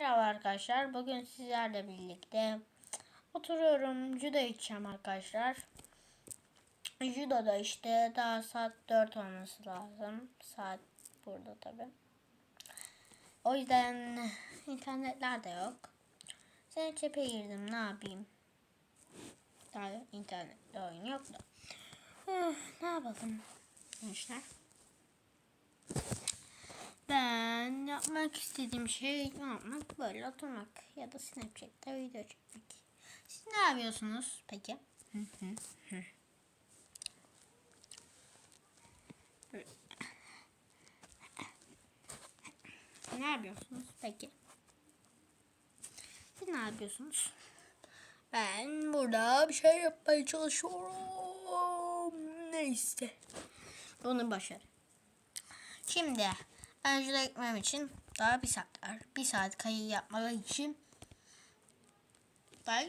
Merhaba arkadaşlar. Bugün sizlerle birlikte oturuyorum. Judo içeceğim arkadaşlar. Judo'da işte daha saat 4 olması lazım. Saat burada tabi. O yüzden internetler de yok. Sen çepe girdim ne yapayım? Daha internette oyun yok da. Ne yapalım gençler? Ben yapmak istediğim şey yapmak? Böyle oturmak ya da Snapchat'te video çekmek. Siz ne yapıyorsunuz peki? Ne yapıyorsunuz peki? Siz ne yapıyorsunuz? Ben burada bir şey yapmaya çalışıyorum. Neyse. Bunu başar. Şimdi şuraya gitmem için daha bir saat var. Bir saat kayı yapmak için daha